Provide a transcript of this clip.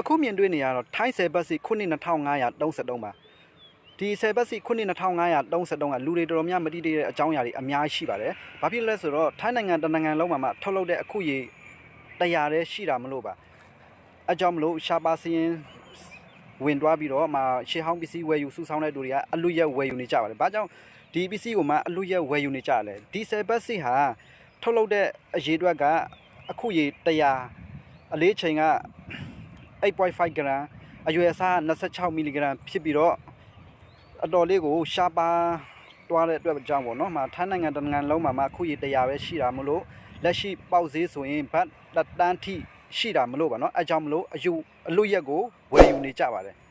အခုမြင်တွေ့နေရတော့ထိုင်းဆယ်ဘတ်စီခုနှစ်2533ပါဒီဆယ်ဘတ်စီခုနှစ်2533ကလူတွေတော်တော်များမတိတဲ့အကြောင်းအရာတွေအများကြီးရှိပါတယ်။ဘာဖြစ်လဲဆိုတော့ထိုင်းနိုင်ငံတစ်နိုင်ငံလုံးမှာမှထုတ်လုပ်တဲ့အခုရေတရားတည်းရှိတာမလို့ပါ။အကြောင်းမလို့ရှာပါစီရင်ဝင်သွားပြီးတော့မှရှေးဟောင်းပစ္စည်းဝယ်ယူစုဆောင်းတဲ့လူတွေကအလူရက်ဝယ်ယူနေကြပါတယ်။ဘာကြောင့်ဒီပစ္စည်းကိုမှအလူရက်ဝယ်ယူနေကြရလဲ။ဒီဆယ်ဘတ်စီဟာထုတ်လုပ်တဲ့အရေးအတွက်ကအခုရေတရားအလေးချိန်က 8.5 gram အရွယ်အစား26 mg ဖြစ်ပြီးတော့အတော်လေးကိုရှားပါတွားတဲ့အတွက်ကြောင့်ပေါ့နော်။မှာထိုင်းနိုင်ငံတစ်နိုင်ငံလုံးမှာမှအခုရတရားပဲရှိတာမလို့လက်ရှိပေါက်ဈေးဆိုရင်ဘတ်တစ်တန်းထိရှိတာမလို့ပါနော်။အဲကြောင့်မလို့အယူအလွတ်ရက်ကိုဝယ်ယူနေကြပါတယ်။